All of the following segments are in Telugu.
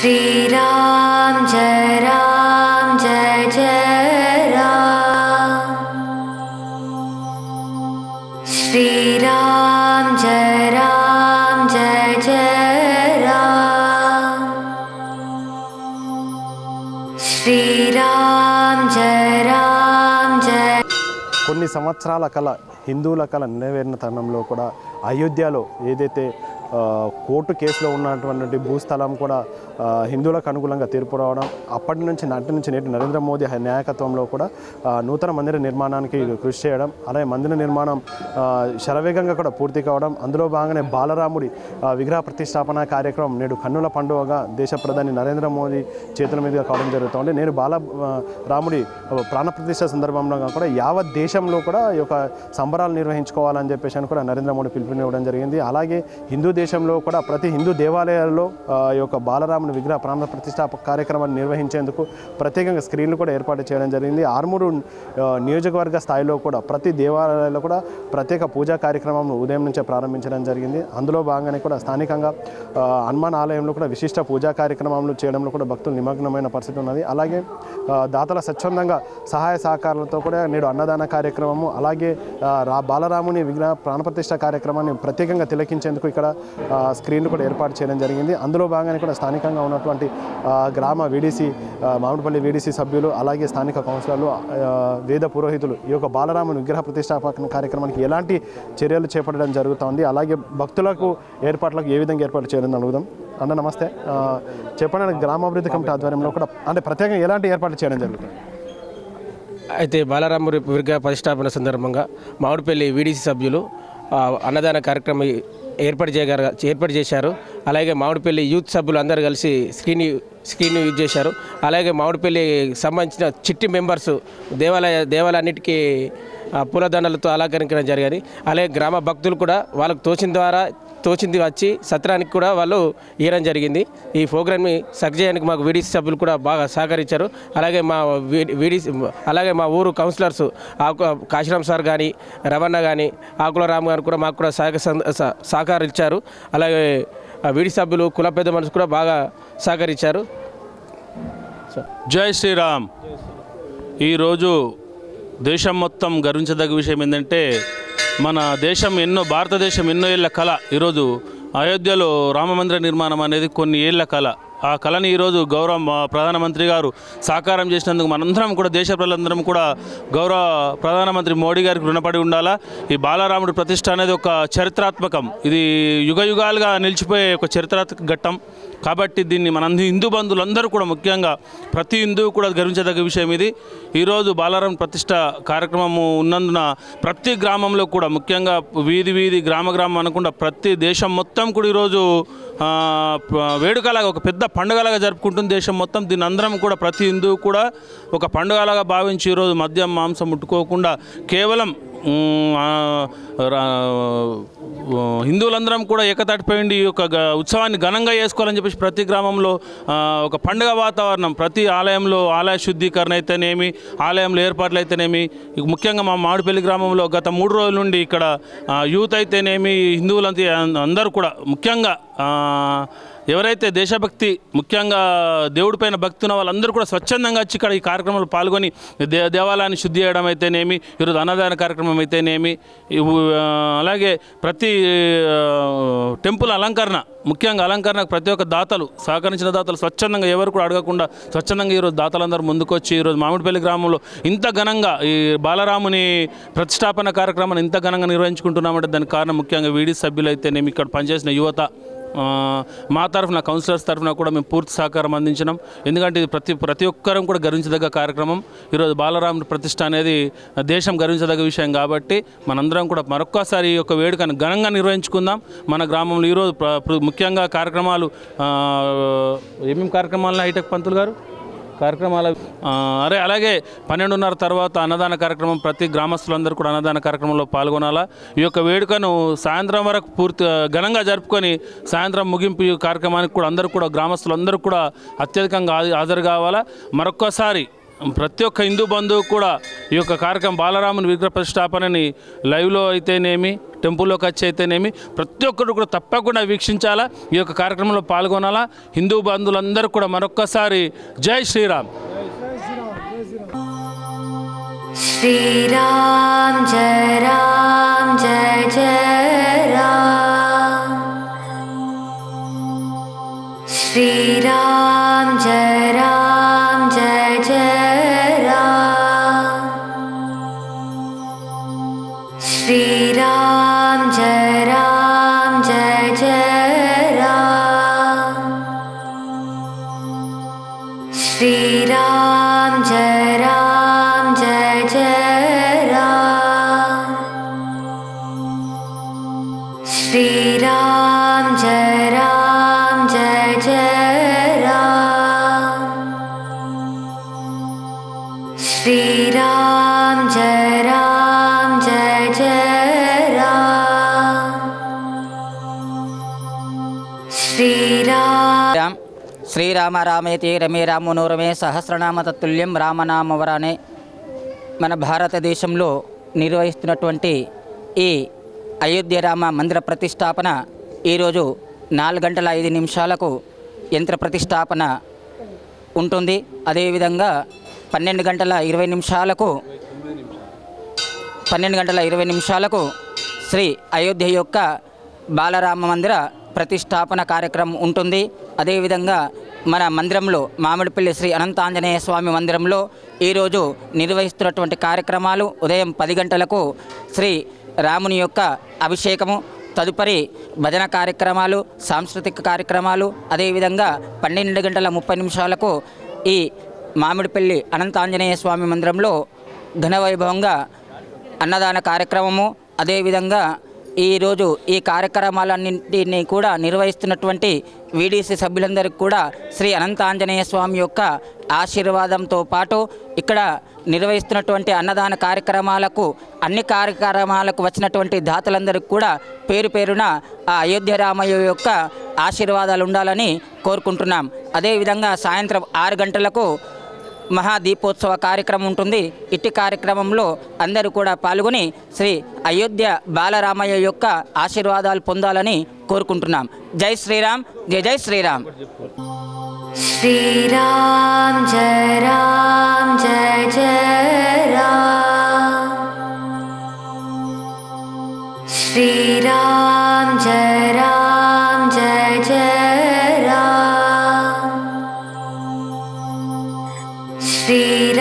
श्रीराम जय राम जय जय राम श्रीराम जय राम जय जय राम श्रीराम जय राम जय కొన్ని సంవత్సరాల కళ హిందువుల కళ నెరవేరిన తరుణంలో కూడా అయోధ్యలో ఏదైతే ఆ, కోర్టు కేసులో ఉన్నటువంటి భూస్థలం కూడా ఆ, హిందువులకు అనుకూలంగా తీర్పు రావడం అప్పటి నుంచి నాటి నుంచి నేటి నరేంద్ర మోదీ నాయకత్వంలో కూడా నూతన మందిర నిర్మాణానికి కృషి చేయడం అలాగే మందిర నిర్మాణం శరవేగంగా కూడా పూర్తి కావడం అందులో భాగంగానే బాలరాముడి విగ్రహ ప్రతిష్టాపన కార్యక్రమం నేడు కన్నుల పండుగగా దేశ ప్రధాని నరేంద్ర మోదీ చేతుల మీదుగా కావడం జరుగుతుంది. నేను బాల రాముడి ప్రాణ ప్రతిష్ట సందర్భంలో కూడా యావత్ దేశంలో కూడా ఈ యొక్క సంబరాలు నిర్వహించుకోవాలని చెప్పేసి అని కూడా నరేంద్ర మోడీ పిలుపునివ్వడం జరిగింది. అలాగే హిందూ దేశంలో కూడా ప్రతి హిందూ దేవాలయాల్లో ఈ యొక్క శ్రీరాముని విగ్రహ ప్రాణ ప్రతిష్టాపక కార్యక్రమాన్ని నిర్వహించేందుకు ప్రత్యేకంగా స్క్రీన్లు కూడా ఏర్పాటు చేయడం జరిగింది. ఆర్మూరు నియోజకవర్గ స్థాయిలో కూడా ప్రతి దేవాలయాల్లో కూడా ప్రత్యేక పూజా కార్యక్రమం ఉదయం నుంచే ప్రారంభించడం జరిగింది. అందులో భాగంగానే కూడా స్థానికంగా హనుమాన్ ఆలయంలో కూడా విశిష్ట పూజా కార్యక్రమాలు చేయడంలో కూడా భక్తులు నిమగ్నమైన పరిస్థితి ఉన్నది. అలాగే దాతల స్వచ్ఛందంగా సహాయ సహకారాలతో కూడా నేడు అన్నదాన కార్యక్రమము అలాగే రా బాలరాముని విగ్రహ ప్రాణప్రతిష్ఠ కార్యక్రమాన్ని ప్రత్యేకంగా తిలకించేందుకు ఇక్కడ స్క్రీన్లు కూడా ఏర్పాటు చేయడం జరిగింది. అందులో భాగంగానే కూడా స్థానికంగా ఉన్నటువంటి గ్రామ వీడీసీ మామిడిపల్లి వీడీసీ సభ్యులు అలాగే స్థానిక కౌన్సిలర్లు వేద పురోహితులు ఈ యొక్క బాలరాముని విగ్రహ ప్రతిష్టాపన కార్యక్రమానికి ఎలాంటి చర్యలు చేపట్టడం జరుగుతోంది అలాగే భక్తులకు ఏర్పాట్లకు ఏ విధంగా ఏర్పాటు చేయాలని అడుగుదాం. అన్న నమస్తే. చెప్పండి గ్రామాభివృద్ధి కమిటీ ఆధ్వర్యంలో కూడా అంటే ప్రత్యేకంగా ఎలాంటి ఏర్పాట్లు చేయడం జరుగుతుంది? అయితే బాలరాముడి విగ్రహ ప్రతిష్టాపన సందర్భంగా మామిడిపల్లి వీడీసీ సభ్యులు అన్నదాన కార్యక్రమం ఏర్పాటు చేయగల ఏర్పాటు చేశారు. అలాగే మామిడిపల్లి యూత్ సభ్యులు అందరూ కలిసి స్క్రీన్ స్క్రీన్ యూజ్ చేశారు. అలాగే మామిడిపల్లి సంబంధించిన చిట్టి మెంబర్స్ దేవాలయ దేవాలన్నిటికీ పూలదండలతో అలంకరించడం జరిగింది. అలాగే గ్రామ భక్తులు కూడా వాళ్ళకు తోచిన ద్వారా తోచింది వచ్చి సత్రానికి కూడా వాళ్ళు ఇవ్వడం జరిగింది. ఈ ప్రోగ్రామ్ని సక్ చేయడానికి మాకు వీడీసీ సభ్యులు కూడా బాగా సహకరించారు. అలాగే మా వీడీసీ అలాగే మా ఊరు కౌన్సిలర్స్ ఆకు కాశీరామ్ సార్ కానీ రవణ కానీ ఆకుల రామ్ గారు కూడా మాకు కూడా సహక సహ- సహకరించారు. అలాగే వీడి సభ్యులు కుల పెద్ద మనుషులు కూడా బాగా సహకరించారు. జై శ్రీరామ్. ఈరోజు దేశం మొత్తం గర్వించదగ్గ విషయం ఏంటంటే మన దేశం ఎన్నో భారతదేశం ఎన్నో ఏళ్ళ కళ. ఈరోజు అయోధ్యలో రామమందిర నిర్మాణం అనేది కొన్ని ఏళ్ళ కళ. ఆ కళని ఈరోజు గౌరవ ప్రధానమంత్రి గారు సాకారం చేసినందుకు మనందరం కూడా దేశ ప్రజలందరం కూడా గౌరవ ప్రధానమంత్రి మోడీ గారికి రుణపడి ఉండాలా? ఈ బాలరాముడి ప్రతిష్ట అనేది ఒక చరిత్రాత్మకం. ఇది యుగ యుగాలుగా నిలిచిపోయే ఒక చరిత్రాత్మక ఘట్టం. కాబట్టి దీన్ని మన హిందూ బంధువులందరూ కూడా ముఖ్యంగా ప్రతి హిందువు కూడా గర్వించదగ్గ విషయం ఇది. ఈరోజు బాలారం ప్రతిష్ట కార్యక్రమము ఉన్నందున ప్రతి గ్రామంలో కూడా ముఖ్యంగా వీధి వీధి గ్రామ గ్రామం అనకుండా ప్రతి దేశం మొత్తం కూడా ఈరోజు వేడుకలాగా ఒక పెద్ద పండుగలాగా జరుపుకుంటుంది దేశం మొత్తం. దీని అందరం కూడా ప్రతి హిందువు కూడా ఒక పండుగలాగా భావించి ఈరోజు మద్యం మాంసం ముట్టుకోకుండా కేవలం హిందువులందరం కూడా ఏకతాటిపోయింది ఈ యొక్క ఉత్సవాన్ని ఘనంగా చేసుకోవాలని చెప్పేసి ప్రతి గ్రామంలో ఒక పండుగ వాతావరణం ప్రతి ఆలయంలో ఆలయ శుద్ధీకరణ అయితేనేమి ఆలయంలో ఏర్పాట్లు అయితేనేమి ముఖ్యంగా మా మామిడిపల్లి గ్రామంలో గత మూడు రోజుల నుండి ఇక్కడ యూత్ అయితేనేమి హిందువులంతా అందరూ కూడా ముఖ్యంగా ఎవరైతే దేశభక్తి ముఖ్యంగా దేవుడిపైన భక్తి ఉన్న వాళ్ళందరూ కూడా స్వచ్ఛందంగా వచ్చి ఇక్కడ ఈ కార్యక్రమంలో పాల్గొని దే దేవాలయాన్ని శుద్ధి చేయడం అయితేనేమి ఈరోజు అన్నదాన కార్యక్రమం అయితేనేమి అలాగే ప్రతి టెంపుల్ అలంకరణ ముఖ్యంగా అలంకరణకు ప్రతి ఒక్క దాతలు సహకరించిన దాతలు స్వచ్ఛందంగా ఎవరు కూడా అడగకుండా స్వచ్ఛందంగా ఈరోజు దాతలందరూ ముందుకొచ్చి ఈరోజు మామిడిపల్లి గ్రామంలో ఇంత ఘనంగా ఈ బాలరాముని ప్రతిష్టాపన కార్యక్రమాన్ని ఇంత ఘనంగా నిర్వహించుకుంటున్నామంటే దానికి కారణం ముఖ్యంగా వీడి సభ్యులు అయితేనేమి ఇక్కడ పనిచేసిన యువత మా తరఫున కౌన్సిలర్స్ తరఫున కూడా మేము పూర్తి సహకారం అందించినాం. ఎందుకంటే ఇది ప్రతి ప్రతి ఒక్కరం కూడా గర్వించదగ్గ కార్యక్రమం. ఈరోజు బాలరాముడి ప్రతిష్ట అనేది దేశం గర్వించదగ్గ విషయం కాబట్టి మనందరం కూడా మరొక్కసారి ఈ యొక్క వేడుకను ఘనంగా నిర్వహించుకుందాం. మన గ్రామంలో ఈరోజు ముఖ్యంగా కార్యక్రమాలు ఏమేమి కార్యక్రమాలను హైటెక్ పంతులు గారు? కార్యక్రమాల అరే అలాగే పన్నెండున్నర తర్వాత అన్నదాన కార్యక్రమం ప్రతి గ్రామస్తులందరూ కూడా అన్నదాన కార్యక్రమంలో పాల్గొనాలా. ఈ యొక్క వేడుకను సాయంత్రం వరకు పూర్తి ఘనంగా జరుపుకొని సాయంత్రం ముగింపు ఈ కార్యక్రమానికి కూడా అందరూ కూడా గ్రామస్తులందరూ కూడా అత్యధికంగా హాజరు కావాలా. మరొక్కసారి ప్రతి ఒక్క హిందూ బంధువు కూడా ఈ యొక్క కార్యక్రమం బాలరాముని విగ్రహ ప్రతిష్టాపనని లైవ్లో అయితేనేమి టెంపుల్లోకి వచ్చి అయితేనేమి ప్రతి ఒక్కరు కూడా తప్పకుండా వీక్షించాలా ఈ యొక్క కార్యక్రమంలో పాల్గొనాలా. హిందూ బంధువులందరూ కూడా మరొక్కసారి జై శ్రీరామ్. శ్రీరామ్ జయ రామ్ జయ జయ రామ్. శ్రీరామ్ జయ రామ్. श्री राम जय राम जय जय राम श्री राम రామ్ శ్రీరామ రామేతి రమే రామనోరమే సహస్రనామ తత్తుల్యం రామనామవరానే మన భారతదేశంలో నిర్వహిస్తున్నటువంటి ఈ అయోధ్య రామ మందిర ప్రతిష్టాపన ఈరోజు నాలుగు గంటల ఐదు నిమిషాలకు యంత్ర ప్రతిష్టాపన ఉంటుంది అదేవిధంగా పన్నెండు గంటల ఇరవై నిమిషాలకు పన్నెండు గంటల ఇరవై నిమిషాలకు శ్రీ అయోధ్య యొక్క బాలరామ మందిర ప్రతిష్టాపన కార్యక్రమం ఉంటుంది. అదేవిధంగా మన మందిరంలో మామిడిపల్లి శ్రీ అనంతాంజనేయ స్వామి మందిరంలో ఈరోజు నిర్వహిస్తున్నటువంటి కార్యక్రమాలు ఉదయం పది గంటలకు శ్రీ రాముని యొక్క అభిషేకము తదుపరి భజన కార్యక్రమాలు సాంస్కృతిక కార్యక్రమాలు అదేవిధంగా పన్నెండు గంటల ముప్పై నిమిషాలకు ఈ మామిడిపల్లి అనంతాంజనేయ స్వామి మందిరంలో ఘనవైభవంగా అన్నదాన కార్యక్రమము అదేవిధంగా ఈరోజు ఈ కార్యక్రమాలన్నింటినీ కూడా నిర్వహిస్తున్నటువంటి వీడీసీ సభ్యులందరికీ కూడా శ్రీ అనంతాంజనేయ స్వామి యొక్క ఆశీర్వాదంతో పాటు ఇక్కడ నిర్వహిస్తున్నటువంటి అన్నదాన కార్యక్రమాలకు అన్ని కార్యక్రమాలకు వచ్చినటువంటి దాతలందరికీ కూడా పేరు పేరున ఆ అయోధ్య రామయ్య యొక్క ఆశీర్వాదాలు ఉండాలని కోరుకుంటున్నాం. అదేవిధంగా సాయంత్రం ఆరు గంటలకు మహాదీపోత్సవ కార్యక్రమం ఉంటుంది. ఇట్టి కార్యక్రమంలో అందరూ కూడా పాల్గొని శ్రీ అయోధ్య బాలరామయ్య యొక్క ఆశీర్వాదాలు పొందాలని కోరుకుంటున్నాం. జై శ్రీరామ్ జై జై శ్రీరామ్. శ్రీరామ్ జయ రామ్ జయ జయ రామ్. శ్రీరామ్ జయ రామ్. see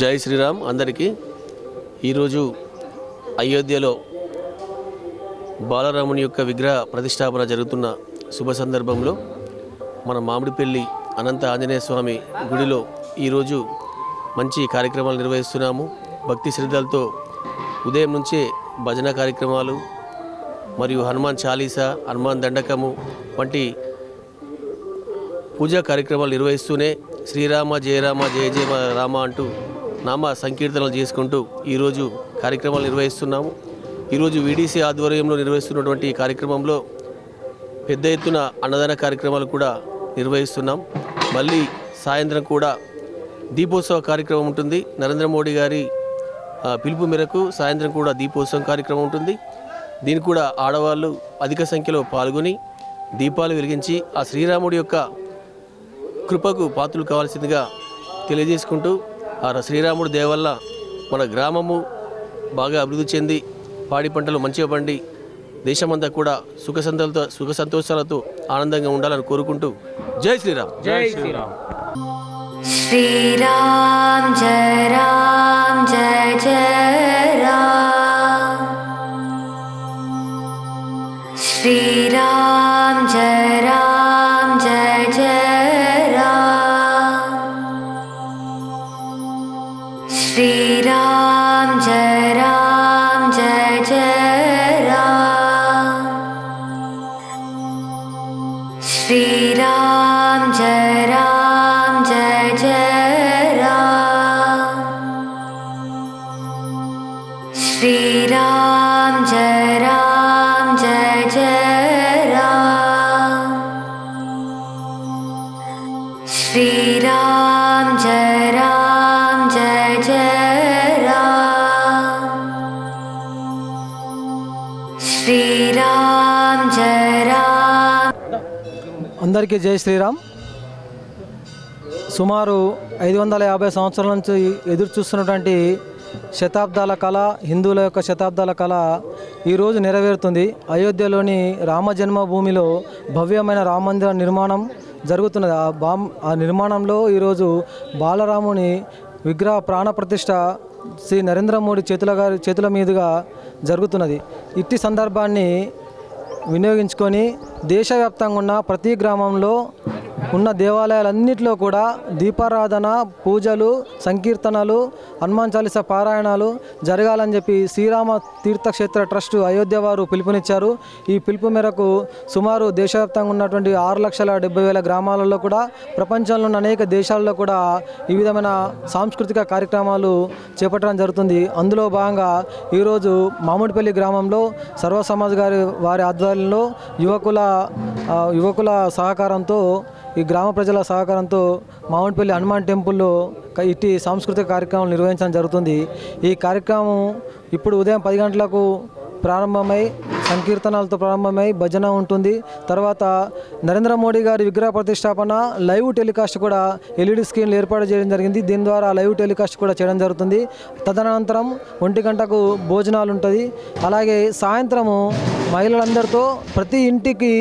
జై శ్రీరామ్ అందరికీ. ఈరోజు అయోధ్యలో బాలరాముని యొక్క విగ్రహ ప్రతిష్టాపన జరుగుతున్న శుభ సందర్భంలో మన మామిడిపల్లి అనంత ఆంజనేయ స్వామి గుడిలో ఈరోజు మంచి కార్యక్రమాలు నిర్వహిస్తున్నాము. భక్తి శ్రద్ధలతో ఉదయం నుంచే భజన కార్యక్రమాలు మరియు హనుమాన్ చాలీసా హనుమాన్ దండకము వంటి పూజా కార్యక్రమాలు నిర్వహిస్తూనే శ్రీరామ జయరామ జయ జయ రామ అంటూ నామ సంకీర్తనలు చేసుకుంటూ ఈరోజు కార్యక్రమాలు నిర్వహిస్తున్నాము. ఈరోజు వీడీసీ ఆధ్వర్యంలో నిర్వహిస్తున్నటువంటి ఈ కార్యక్రమంలో పెద్ద ఎత్తున అన్నదాన కార్యక్రమాలు కూడా నిర్వహిస్తున్నాం. మళ్ళీ సాయంత్రం కూడా దీపోత్సవ కార్యక్రమం ఉంటుంది. నరేంద్ర మోడీ గారి ఆ, పిలుపు మేరకు సాయంత్రం కూడా దీపోత్సవం కార్యక్రమం ఉంటుంది. దీని కూడా ఆడవాళ్ళు అధిక సంఖ్యలో పాల్గొని దీపాలు వెలిగించి ఆ శ్రీరాముడి యొక్క కృపకు పాత్రలు కావాల్సిందిగా తెలియజేసుకుంటూ ఆ శ్రీరాముడు దేవల్ల మన గ్రామము బాగా అభివృద్ధి చెంది పాడి పంటలు మంచిగా పండి దేశమంతా కూడా సుఖ సంతలతో సుఖ సంతోషాలతో ఆనందంగా ఉండాలని కోరుకుంటూ జై శ్రీరామ్. జై శ్రీరామ్. శ్రీరామ్ జయ రామ్ జయ జయ రామ్. శ్రీరామ్ జయ రామ్. श्रीराम जय राम जय जय राम। श्रीराम जय రామ్ जय जय राम। श्रीराम जय राम। అందరికీ జై శ్రీరామ్. సుమారు ఐదు వందల యాభై సంవత్సరాల నుంచి ఎదురు చూస్తున్నటువంటి శతాబ్దాల కళ హిందువుల యొక్క శతాబ్దాల కళ ఈరోజు నెరవేరుతుంది. అయోధ్యలోని రామజన్మభూమిలో భవ్యమైన రామమందిర నిర్మాణం జరుగుతున్నది. ఆ బా ఆ నిర్మాణంలో ఈరోజు బాలరాముని విగ్రహ ప్రాణప్రతిష్ట శ్రీ నరేంద్ర మోడీ చేతుల గారి చేతుల మీదుగా జరుగుతున్నది. ఇట్టి సందర్భాన్ని వినియోగించుకొని దేశవ్యాప్తంగా ఉన్న ప్రతి గ్రామంలో ఉన్న దేవాలయాలన్నింటిలో కూడా దీపారాధన పూజలు సంకీర్తనలు హనుమాన్ చాలీస పారాయణాలు జరగాలని చెప్పి శ్రీరామ తీర్థక్షేత్ర ట్రస్ట్ అయోధ్య వారు పిలుపునిచ్చారు. ఈ పిలుపు మేరకు సుమారు దేశవ్యాప్తంగా ఉన్నటువంటి ఆరు లక్షల డెబ్బై వేల గ్రామాలలో కూడా ప్రపంచంలో ఉన్న అనేక దేశాల్లో కూడా ఈ విధమైన సాంస్కృతిక కార్యక్రమాలు చేపట్టడం జరుగుతుంది. అందులో భాగంగా ఈరోజు మామిడిపల్లి గ్రామంలో సర్వ సమాజ్ గారి వారి ఆధ్వర్యంలో యువకుల యువకుల సహకారంతో ఈ గ్రామ ప్రజల సహకారంతో మామిడిపల్లి హనుమాన్ టెంపుల్లో ఇట్టి సాంస్కృతిక కార్యక్రమం నిర్వహించడం జరుగుతుంది. ఈ కార్యక్రమం ఇప్పుడు ఉదయం పది గంటలకు ప్రారంభమై సంకీర్తనాలతో ప్రారంభమై భజన ఉంటుంది. తర్వాత నరేంద్ర మోడీ గారి విగ్రహ ప్రతిష్టాపన లైవ్ టెలికాస్ట్ కూడా ఎల్ఈడి స్క్రీన్లు ఏర్పాటు చేయడం జరిగింది. దీని ద్వారా లైవ్ టెలికాస్ట్ కూడా చేయడం జరుగుతుంది. తదనంతరం ఒంటి గంటకు భోజనాలు ఉంటుంది. అలాగే సాయంత్రము మహిళలందరితో ప్రతి ఇంటికి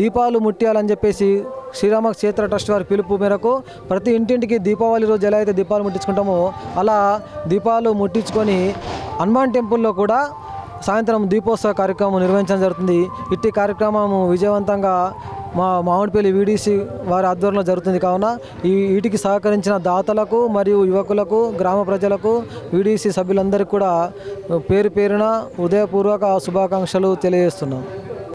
దీపాలు ముట్టియాలని చెప్పేసి శ్రీరామ క్షేత్ర ట్రస్ట్ వారి పిలుపు మేరకు ప్రతి ఇంటింటికి దీపావళి రోజు ఎలా అయితే దీపాలు ముట్టించుకుంటామో అలా దీపాలు ముట్టించుకొని హనుమాన్ టెంపుల్లో కూడా సాయంత్రం దీపోత్సవ కార్యక్రమం నిర్వహించడం జరుగుతుంది. ఇట్టి కార్యక్రమం విజయవంతంగా మా మామిడిపల్లి వీడీసీ వారి ఆధ్వర్యంలో జరుగుతుంది. కావున ఈ వీటికి సహకరించిన దాతలకు మరియు యువకులకు గ్రామ ప్రజలకు వీడీసీ సభ్యులందరికీ కూడా పేరు పేరున ఉదయపూర్వక శుభాకాంక్షలు తెలియజేస్తున్నాం.